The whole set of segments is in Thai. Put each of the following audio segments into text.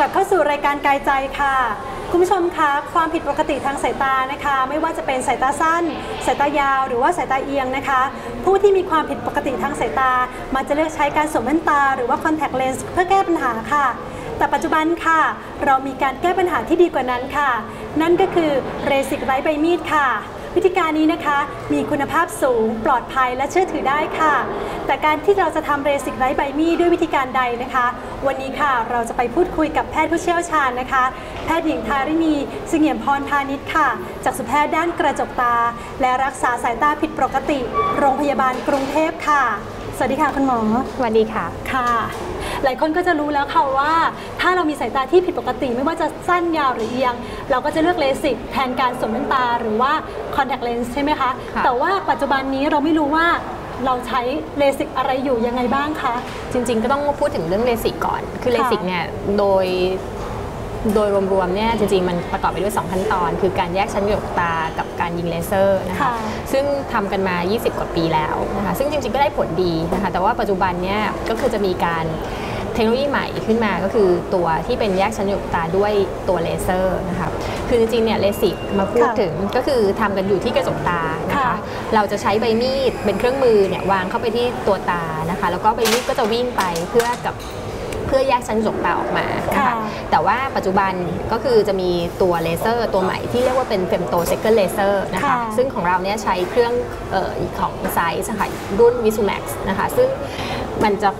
ลับเข้าสู่รายการกายใจค่ะ คุณผู้ชมคะความผิดปกติทางสายตานะคะ ไม่ว่าจะเป็นสายตาสั้น สายตายาว หรือว่าสายตาเอียงนะคะ ผู้ที่มีความผิดปกติทางสายตามักจะเลือกใช้การสวมแว่นตา หรือว่าคอนแทคเลนส์เพื่อแก้ปัญหาค่ะ แต่ปัจจุบันค่ะ เรามีการแก้ปัญหาที่ดีกว่านั้นค่ะ นั่นก็คือเรสิกไร้ใบมีดค่ะ วิธีการนี้นะคะมีคุณภาพสูง ปลอดภัยและเชื่อถือได้ค่ะ แต่การที่เราจะทำเรสิกไร้ใบมีดด้วยวิธีการใดนะคะ วันนี้ค่ะเราจะไปพูดคุยกับแพทย์ผู้เชี่ยวชาญนะคะ แพทย์หญิงทารินีเสงี่ยมพรพาณิชย์ค่ะ จากสุแพทย์ด้านกระจกตา และรักษาสายตาผิดปกติ โรงพยาบาลกรุงเทพค่ะ สวัสดีค่ะคุณหมอสวัสดีค่ะค่ะ หลายคนก็จะรู้แล้วค่ะว่าถ้าเรามีสายตาที่ผิดปกติ ไม่ว่าจะสั้นยาวหรือเอียง เราก็จะเลือกเลสิกแทนการสวมแว่นตาหรือว่าคอนแทคเลนส์ใช่ไหมคะค่ะแต่ว่าปัจจุบันนี้เราไม่รู้ว่าเราใช้เลสิกอะไรอยู่ยังไงบ้างคะ จริงๆ ก็ต้องพูดถึงเรื่องเลสิกก่อน คือเลสิกเนี่ยโดยโดยรวมๆเนี่ยจริงๆ มันประกอบไปด้วย 2 ขั้นตอน คือการแยกชั้นกระจกตากับการยิงเลเซอร์นะคะค่ะซึ่งทำกันมา 20 กว่าปีแล้วนะคะซึ่งจริงๆ ก็ได้ผลดีนะคะแต่ว่าปัจจุบันเนี่ยก็คือจะมีการเทคโนโลยีใหม่ขึ้นมาก็คือตัวที่เป็นแยกชั้นกระจกตาด้วยตัวเลเซอร์นะคะคือจริงๆเนี่ยเลสิกมาพูดค่ะถึงก็คือทำกันอยู่ที่กระจกตานะคะค่ะเราจะใช้ใบมีดเป็นเครื่องมือเนี่ยวางเข้าไปที่ตัวตานะคะ แล้วก็ใบมีดก็จะวิ่งไปเพื่อกับเพื่อแยกชั้นกระจกตาออกมานะค่ะคะแต่ว่าปัจจุบันก็คือจะมีตัวเลเซอร์ตัวใหม่ที่เรียกว่าเป็นเฟมโตเซกเกอร์เลเซอร์นะคะค่ะซึ่งของเราเนี่ยใช้เครื่องเออของไซส์ค่ะรุ่น v i s u m a x นะคะ ซึ่งมันจะ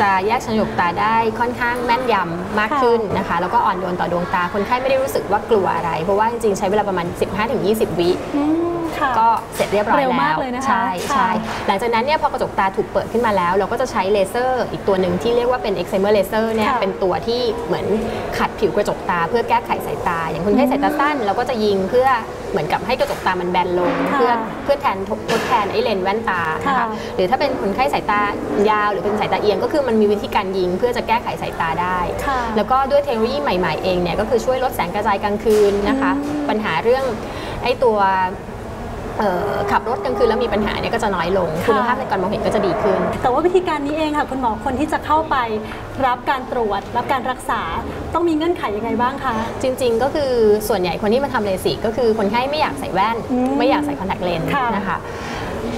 จะแยกชั้นกระจกตาได้ค่อนข้างแม่นยำมากขึ้นนะคะ แล้วก็อ่อนโยนต่อดวงตา คนไข้ไม่ได้รู้สึกว่ากลัวอะไร เพราะว่าจริงๆ ใช้เวลาประมาณ 15-20 วิอืมค่ะก็เสร็จเรียบร้อยเร็วแล้วมากเลยนะคะใช่ค่ะใช่หลังจากนั้นเนี่ยพอกระจกตาถูกเปิดขึ้นมาแล้ว เราก็จะใช้เลเซอร์อีกตัวหนึ่งที่เรียกว่าเป็น excimer laser เนี่ยค่ะเป็นตัวที่เหมือนขัดผิวกระจกตา เพื่อแก้ไขสายตา อย่างคนไข้สายตาสั้นเราก็จะยิงเพื่อเหมือนกับให้กระจกตามันแบนลงค่ะเพื่อเพื่อแทนทดทดแทนไอ้เลนส์แว่นตานะค่ะคะหรือถ้าเป็นคนไข้สายตายาว หรือเป็นสายตาเอียง ก็คือมันมีวิธีการยิงเพื่อจะแก้ไขสายตาได้ค่ะแล้วก็ด้วยเทคโนโลยีใหม่ ๆ เองเนี่ยก็คือช่วยลดแสงกระจายกลางคืนนะคะอืมปัญหาเรื่องไอ้ตัวเอ่อ ขับรถกลางคืนแล้วมีปัญหาเนี่ยก็จะน้อยลง คุณภาพในการมองเห็นก็จะดีขึ้น แต่ว่าวิธีการนี้เองค่ะคุณหมอคนที่จะเข้าไปรับการตรวจ รับการรักษาต้องมีเงื่อนไขยังไงบ้างคะ จริง ๆ ก็คือส่วนใหญ่คนที่มาทำเลสิกก็คือคนไข้ไม่อยากใส่แว่นอืมไม่อยากใส่คอนแทคเลนส์ค่ะนะคะ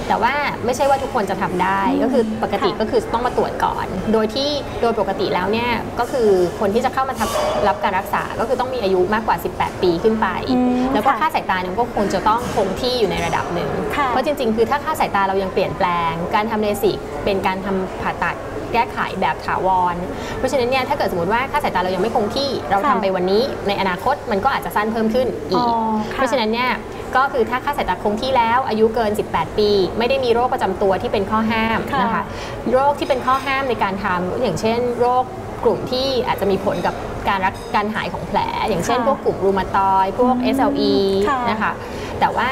แต่ว่าไม่ใช่ว่าทุกคนจะทำได้อืมก็คือปกติค่ะก็คือต้องมาตรวจก่อน โดยที่โดยปกติแล้วเนี่ยก็คือคนที่จะเข้ามาทำรับการรักษาก็คือต้องมีอายุมากกว่า 18 ปีขึ้นไปอืมแล้วก็ค่ะค่าสายตาเนี่ยก็คงจะต้องคงที่อยู่ในระดับหนึ่งค่ะเพราะจริง ๆ คือถ้าค่าสายตาเรายังเปลี่ยนแปลง การทำเลสิกเป็นการทำผ่าตัดแก้ไขแบบถาวร เพราะฉะนั้นเนี่ยถ้าเกิดสมมติว่าค่าสายตาเรายังไม่คงที่ เราค่ะทำไปวันนี้ในอนาคตมันก็อาจจะสั้นเพิ่มขึ้นอีกอ๋อค่ะเพราะฉะนั้นเนี่ย ก็คือถ้าค่าสายตาคงที่แล้วอายุเกิน 18 ปี ไม่ได้มีโรคประจำตัวที่เป็นข้อห้ามค่ะนะคะโรคที่เป็นข้อห้ามในการทำอย่างเช่น โรคกลุ่มที่อาจจะมีผลกับการรักการหายของแผล อย่างเช่นค่ะพวกกลุ่มรูมาตอยด์พวกอืม SLE ค่ะนะคะแต่ว่า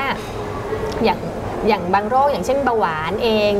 อย่างอย่างบางโรคอย่างเช่นเบาหวานเอง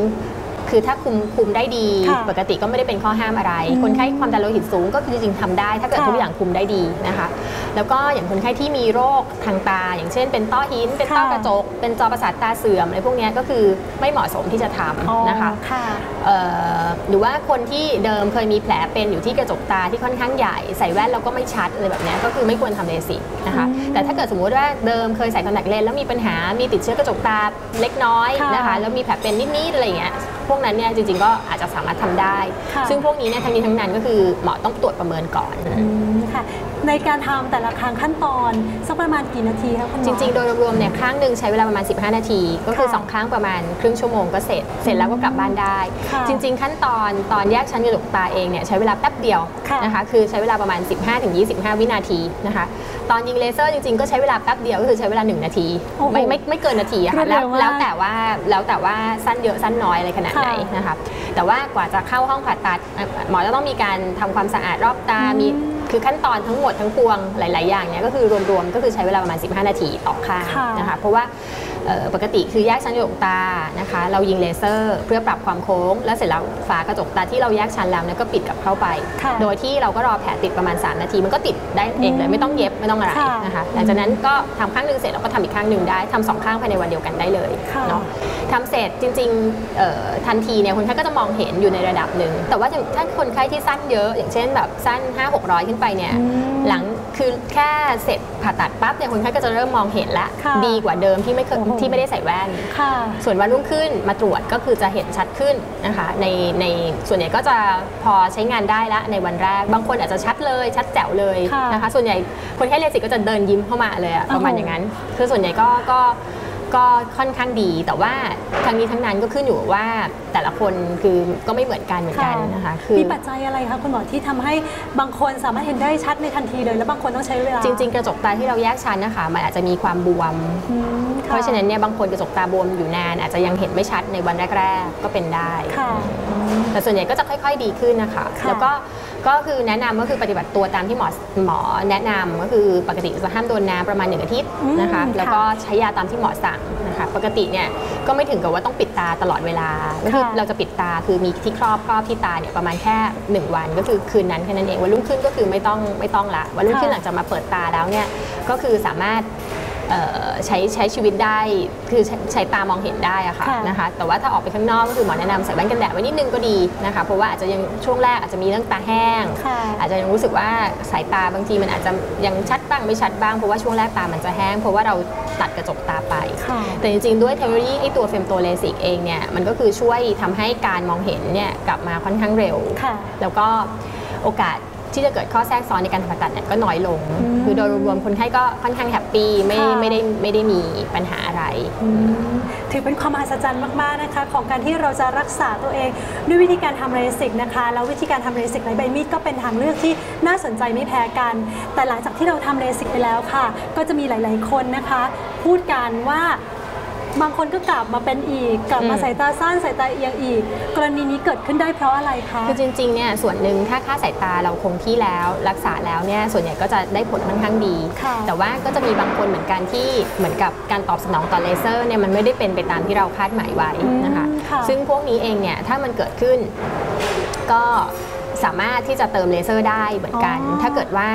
คือถ้าคุมคุมได้ดีค่ะปกติก็ไม่ได้เป็นข้อห้ามอะไรอืมคนไข้ความดันโลหิตสูงก็คือจริงๆทำได้ ถ้าเกิดค่ะทุกอย่างคุมได้ดีนะคะ แล้วก็อย่างคนไข้ที่มีโรคทางตา อย่างเช่น เป็นต้อหิน เป็นต้อกระจก เป็นจอประสาทตาเสื่อมอะไรพวกเนี้ยก็คือไม่เหมาะสมที่จะทอ๋อำนะคะค่ะเอ่อหรือว่าคนที่เดิมเคยมีแผลเป็นอยู่ที่กระจกตาที่ค่อนข้างใหญ่ใส่แว่นแล้วก็ไม่ชัดอะไรแบบเนี้ยก็คือไม่ควรทำเลสิกนะคะอืมแต่ถ้าเกิดสมมุติว่าเดิมเคยใส่คอนแทคเลนส์แล้วมีปัญหามีติดเชื้อกระจกตาเล็กน้อยค่ะนะคะแล้วมีแผลเป็นนิดๆอะไรอย่างเงี้ย พวกนั้นเนี่ยจริงๆก็อาจจะสามารถทำได้ค่ะซึ่งพวกนี้เนี่ยทั้งนี้ทั้งนั้นก็คือหมอต้องตรวจประเมินก่อนอืมค่ะ ในการทำแต่ละครั้งขั้นตอนสักประมาณกี่นาทีคะคุณหมอจริงๆ โดยรวมๆเนี่ยข้างหนึ่งใช้เวลาประมาณ 15 นาที ก็คือค่ะ2ข้างประมาณครึ่งชั่วโมงก็เสร็จ เสร็จแล้วก็กลับบ้านได้ค่ะจริง ๆ ขั้นตอนตอนแยกชั้นกระจกตาเองเนี่ยใช้เวลาแป๊บเดียวค่ะนะคะคือใช้เวลาประมาณ 15-25 วินาทีนะคะตอนยิงเลเซอร์จริงๆ ก็ใช้เวลาแป๊บเดียวก็คือใช้เวลา 1 นาทีโอ้โหไม่ไม่ไม่เกินนาทีอะค่ะรวดเร็แล้ววมากแล้วแต่ว่าแล้วแต่ว่าสั้นเยอะสั้นน้อยอะไรขนาดไหนค่ะนะคะแต่ว่ากว่าจะเข้าห้องผ่าตัดอะหมอจะต้องมีการทำความสะอาดรอบตาอืมมี คือขั้นตอนทั้งหมดทั้งปวงหลาย ๆ อย่างเนี่ยก็คือรวม ๆ ก็คือใช้เวลาประมาณ 15 นาทีต่อข้างค่ะนะคะเพราะว่าเอ่อ ปกติคือแยกชั้นกระจกตานะคะ เรายิงเลเซอร์ เพื่อปรับความโค้ง แล้วเสร็จแล้วฝากระจกตาที่เราแยกชั้นแล้วเนี่ยก็ปิดกลับเข้าไปค่ะโดยที่เราก็รอแผลติดประมาณ 3 นาที มันก็ติดได้เองเลยไม่ต้องเย็บไม่ต้องอะไรค่ะนะคะหลังจากนั้นก็ทำข้างหนึ่งเสร็จเราก็ทำอีกข้างหนึ่งได้ทำสองข้างภายในวันเดียวกันได้เลยค่ะเนาะทำเสร็จจริงๆเอ่อทันทีเนี่ยคนไข้ก็จะมองเห็นอยู่ในระดับหนึ่งแต่ว่าถ้าคนไข้ที่สั้นเยอะ อย่างเช่นแบบสั้น 5 600 ขึ้นไปเนี่ยอืมหลัง คือแค่เสร็จผ่าตัดปั๊บเนี่ยคนไข้ก็จะเริ่มมองเห็นละค่ะดีกว่าเดิมที่ไม่เคยโอ้โหที่ไม่ได้ใส่แว่นค่ะส่วนวันรุ่งขึ้นมาตรวจก็คือจะเห็นชัดขึ้นนะคะในในส่วนใหญ่ก็จะพอใช้งานได้ละในวันแรก บางคนอาจจะชัดเลยชัดแจ๋วเลยค่ะนะคะ ส่วนใหญ่คนไข้เลสิกก็จะเดินยิ้มเข้ามาเลยอะประมาณโอ้โหอย่างนั้น คือส่วนใหญ่ก็ก็ ก็ค่อนข้างดี แต่ว่าทั้งนี้ทั้งนั้นก็ขึ้นอยู่ว่าแต่ละคนคือก็ไม่เหมือนกันเหมือนกันนะคะคือมีปัจจัยอะไรคะคุณหมอที่ทำให้บางคนสามารถเห็นได้ชัดในทันทีเลย แล้วบางคนต้องใช้เวลาจริง ๆ กระจกตาที่เราแยกชั้นนะคะมันอาจจะมีความบวมอืมค่เพราะฉะนั้นเนี่ยบางคนกระจกตาบวมอยู่นาน อาจจะยังเห็นไม่ชัดในวันแรก ๆ ก็เป็นได้ค่ะอืมแต่ส่วนใหญ่ก็จะค่อย ๆ ดีขึ้นนะคะค่ะแล้วก็ ก็คือแนะนำก็คือปฏิบัติตัวตามที่หมอหมอแนะนำก็คือปกติจะห้ามโดนน้ำประมาณหนึ่งอาทิตย์นะคะอืมแล้วก็ใช้ยาตามที่หมอสั่งนะคะปกติเนี่ยก็ไม่ถึงกับว่าต้องปิดตาตลอดเวลาก็คือค่ะเราจะปิดตาคือมีที่ครอบครอบที่ตาเนี่ยประมาณแค่หนึ่งวัน ก็คือคืนนั้นแค่นั้นเองวันรุ่งขึ้นก็คือไม่ต้องไม่ต้องละวันรุ่งขึ้นหลังจากมาเปิดตาแล้วเนี่ยก็คือสามารถเอ่อ ใช้ใช้ชีวิตได้คือใช้ใช้ตามองเห็นได้อะค่ะค่ะนะคะแต่ว่าถ้าออกไปข้างนอกก็คือหมอแนะนำใส่แว่นกันแดดไว้นิดนึงก็ดีนะคะเพราะว่าอาจจะยังช่วงแรกอาจจะมีเรื่องตาแห้งค่ะอาจจะยังรู้สึกว่าสายตาบางทีมันอาจจะยังชัดบ้างไม่ชัดบ้างเพราะว่าช่วงแรกตามันจะแห้ง เพราะว่าเราตัดกระจกตาไปค่ะแต่จริงๆด้วยเทคโนโลยีไอตัวเฟมโตเลสิกเองเนี่ยมันก็คือช่วยทำให้การมองเห็นเนี่ยกลับมาค่อนข้างเร็วค่ะแล้วก็โอกาส ที่จะเกิดข้อแทรกซ้อนในการผ่าตัดเนี่ยก็น้อยลงอืมคือโดยรวมๆคนไข้ก็ค่อนข้างแฮปปี้ไม่ค่ะไม่ได้ไม่ได้มีปัญหาอะไรอืมถือเป็นความมหัศจรรย์มาก ๆ นะคะ ของการที่เราจะรักษาตัวเองด้วยวิธีการทำเรสิกนะคะ แล้ววิธีการทำเรสิกในใบมีดก็เป็นทางเลือกที่น่าสนใจไม่แพ้กัน แต่หลังจากที่เราทำเรสิกไปแล้วค่ะ ก็จะมีหลาย ๆ คนนะคะ พูดกันว่า บางคนก็กลับมาเป็นอีก กลับมาอืมสายตาสั้นสายตาเอียงอีก กรณีนี้เกิดขึ้นได้เพราะอะไรคะคือจริงๆเนี่ยส่วนหนึ่งถ้าค่าสายตาเราคงที่แล้วรักษาแล้วเนี่ยส่วนใหญ่ก็จะได้ผลค่อนข้างดีค่ะแต่ว่าก็จะมีบางคนเหมือนกันที่เหมือนกับการตอบสนองต่อเลเซอร์เนี่ยมันไม่ได้เป็นไปตามที่เราคาดหมายไว้นะคะอืมค่ะซึ่งพวกนี้เองเนี่ยถ้ามันเกิดขึ้นก็ สามารถที่จะเติมเลเซอร์ได้เหมือนกันอ๋อถ้าเกิดว่า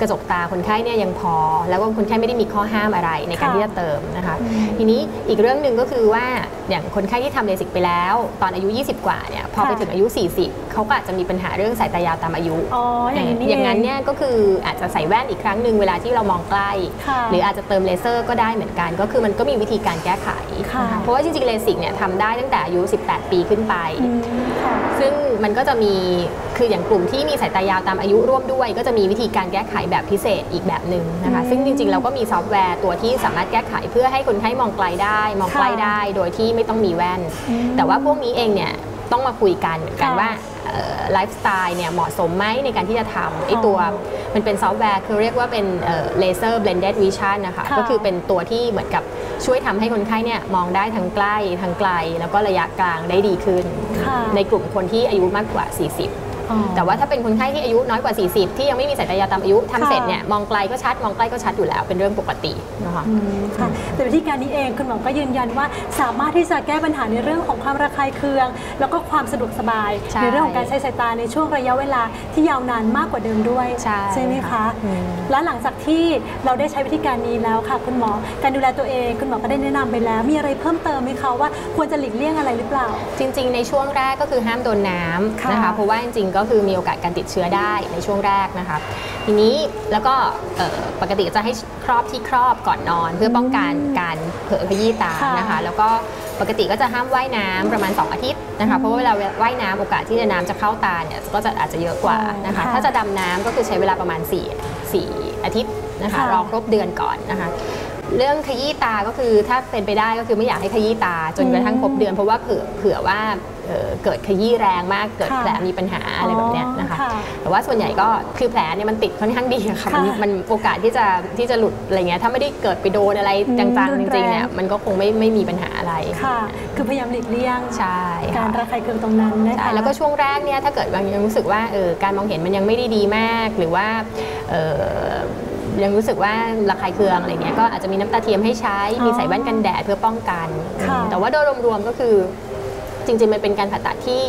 กระจกตาคนไข้เนี่ยยังพอ แล้วก็คนไข้ไม่ได้มีข้อห้ามอะไรในการค่ะที่จะเติมนะคะอืมทีนี้อีกเรื่องหนึ่งก็คือว่าอย่างคนไข้ที่ทำเลสิกไปแล้ว ตอนอายุ 20 กว่าเนี่ยพอไปค่ะถึงอายุ 40 เขาก็อาจจะมีปัญหาเรื่องสายตายาวตามอายุอ๋ออย่างนี้นี่อย่างนั้นเองเนี่ยก็คืออาจจะใส่แว่นอีกครั้งหนึ่งเวลาที่เรามองใกล้ค่ะหรืออาจจะเติมเลเซอร์ก็ได้เหมือนกัน ก็คือมันก็มีวิธีการแก้ไขค่ะนเพราะว่าจริงๆเลสิกเนี่ยทำได้ตั้งแต่อายุ 18 ปีขึ้นไปอืมค่ะซึ่งมันก็จะมีคืออย่างกลุ่มที่มีสายตายาวตามอายุร่วมด้วย ก็จะมีวิธีการแก้ไขแบบพิเศษอีกแบบหนึ่งนะคะอืมซึ่งจริงๆ เราก็มีซอฟต์แวร์ตัวที่สามารถแก้ไขเพื่อให้คนไข้มองไกลได้ มองใกล้ค่ะได้ โดยที่ไม่ต้องมีแว่นอืมแต่ว่าพวกนี้เองเนี่ยต้องมาคุยกันเหมือนกันค่ะว่าไลฟ์สไตล์เนี่ยเหมาะสมไหมในการที่จะทำไอ้ตัวมันเป็นซอฟต์แวร์คือเรียกว่าเป็นเลเซอร์ blended vision นะคะค่ะก็คือเป็นตัวที่เหมือนกับช่วยทำให้คนไข้เนี่ยมองได้ทั้งใกล้ทั้งไกล แล้วก็ระยะกลางได้ดีขึ้นค่ะในกลุ่มคนที่อายุมากกว่า 40อ๋อ แต่ว่าถ้าเป็นคนไข้ที่อายุน้อยกว่า 40 ที่ยังไม่มีสายตายาวตามอายุทำค่ะเสร็จเนี่ยมองไกลก็ชัดมองใกล้ก็ชัดอยู่แล้วเป็นเรื่องปกตินะคะอืมค่ะแต่วิธีการนี้เองคุณหมอก็ยืนยันว่าสามารถที่จะแก้ปัญหาในเรื่องของความระคายเคือง แล้วก็ความสะดวกสบายใช่ในเรื่องของการใช้สายตาในช่วงระยะเวลาที่ยาวนานมากกว่าเดิมด้วยใช่ไหมคะอืมและหลังจากที่เราได้ใช้วิธีการนี้แล้วค่ะ คุณหมอการดูแลตัวเองคุณหมอก็ได้แนะนำไปแล้ว มีอะไรเพิ่มเติมไหมคะว่าควรจะหลีกเลี่ยงอะไรหรือเปล่า จริง ๆ ในช่วงแรกก็คือห้ามโดนน้ค่ะำนะคะเพราะว่าจริงๆก็คือมีโอกาสการติดเชื้อได้ในช่วงแรกนะคะทีนี้แล้วก็เอ่อปกติจะให้ครอบที่ครอบก่อนนอน เพื่อป้องกันการเผลอขยี้ตาค่ะนะคะ แล้วก็ปกติก็จะห้ามว่ายน้ำประมาณ 2 อาทิตย์นะคะเพราะว่าเวลาว่ายน้ำโอกาสที่จะน้ำจะเข้าตาเนี่ยก็จะอาจจะเยอะกว่านะคะอ๋อค่ะถ้าจะดำน้ำก็คือใช้เวลาประมาณ 4 4 อาทิตย์นะคะค่ะรอครบเดือนก่อนนะคะ เรื่องขยี้ตาก็คือถ้าเป็นไปได้ก็คือไม่อยากให้ขยี้ตา จนกระทั่งครบเดือนเพราะว่าเผื่อเผื่อว่าเอ่อเกิดขยี้แรงมากเกิดค่ะแผลมีปัญหาอะไรแบบเนี้ยนะคะอ๋อค่ะแต่ว่าส่วนใหญ่ก็คือแผลเนี่ยมันติดค่อนข้างดีอะค่ะมันค่ะมันโอกาสที่จะที่จะหลุดอะไรเงี้ยถ้าไม่ได้เกิดไปโดนอะไรอืมจังรุๆนจแรงริงๆเนี่ยมันก็คงไม่ไม่มีปัญหาอะไรค่ะ คือพยายามหลีกเลี่ยงใช่การค่ะระคายเคืองตรงนั้นนะใช่คะแล้วก็ช่วงแรกเนี่ยถ้าเกิดบางยังรู้สึกว่าเออการมองเห็นมันยังไม่ได้ดีมากหรือว่าเออ ยังรู้สึกว่าระคายเคืองอะไรเงี้ยก็อาจจะมีน้ำตาเทียมให้ใช้อ๋อมีใส่แว่นกันแดดเพื่อป้องกัน ค่ะแต่ว่าโดยรวมๆก็คือจริง ๆ มันเป็นการผ่าตัดที่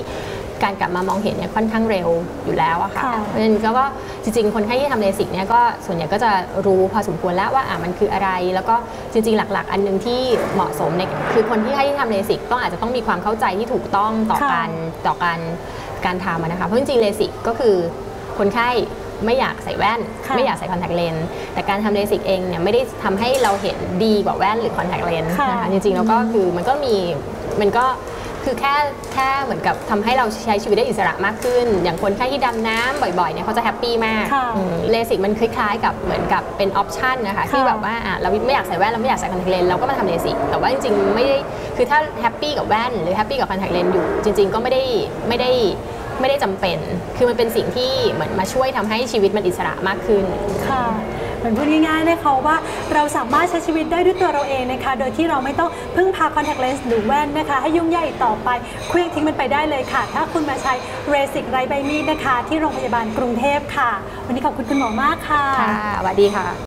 การกลับมามองเห็นเนี่ยค่อนข้างเร็วอยู่แล้วอะค่ะค่ะ เพราะฉะนั้นก็ว่าจริง ๆ คนไข้ที่ทำเลสิกเนี่ยก็ส่วนใหญ่ก็จะรู้พอสมควรแล้วว่าอะมันคืออะไร แล้วก็จริง ๆ หลัก ๆ อันหนึงที่เหมาะสมเนี่ยคือคนที่ให้ที่ทำเลสิกต้องอาจจะต้องมีความเข้าใจที่ถูกต้องต่อค่ะ การต่อการการทำอะนะคะเพราะจริงๆเลสิกก็คือคนไข้ ไม่อยากใส่แว่นค่ะไม่อยากใส่คอนแทคเลนส์แต่การทำเลสิกเองเนี่ยไม่ได้ทำให้เราเห็นดีกว่าแว่นหรือคอนแทคเลนส์ค่ะนะคะจริงๆแล้วก็คือมันก็มีมันก็คือแค่แค่เหมือนกับทำให้เราใช้ชีวิตได้อิสระมากขึ้น อย่างคนไข้ที่ดำน้ำบ่อยๆเนี่ยเขาจะแฮปปี้มากค่ะอืมเลสิกมันคล้ายๆกับเหมือนกับเป็นออปชันนะคะที่แบบว่าอะเราไม่อยากใส่แว่นเราไม่อยากใส่คอนแทคเลนส์เราก็มาทำเลสิกแต่ว่าจริงๆไม่ได้คือถ้าแฮปปี้กับแว่นหรือแฮปปี้กับคอนแทคเลนส์อยู่จริง ๆ ก็ไม่ได้ไม่ได้ ไม่ได้จำเป็น คือมันเป็นสิ่งที่เหมือนมาช่วยทำให้ชีวิตมันอิสระมากขึ้นค่ะเหมือนพูดง่ายๆนะคะว่าเราสามารถใช้ชีวิตได้ด้วยตัวเราเองนะคะ โดยที่เราไม่ต้องพึ่งพาคอนแทคเลนส์หรือแว่นนะคะ ให้ยุ่งยากอีกต่อไปเคลื่องทิ้งมันไปได้เลยค่ะ ถ้าคุณมาใช้เรสิกไรใบมีดนะคะ ที่โรงพยาบาลกรุงเทพค่ะ วันนี้ขอบคุณคุณหมอมากค่ะ ค่ะสวัสดีค่ะ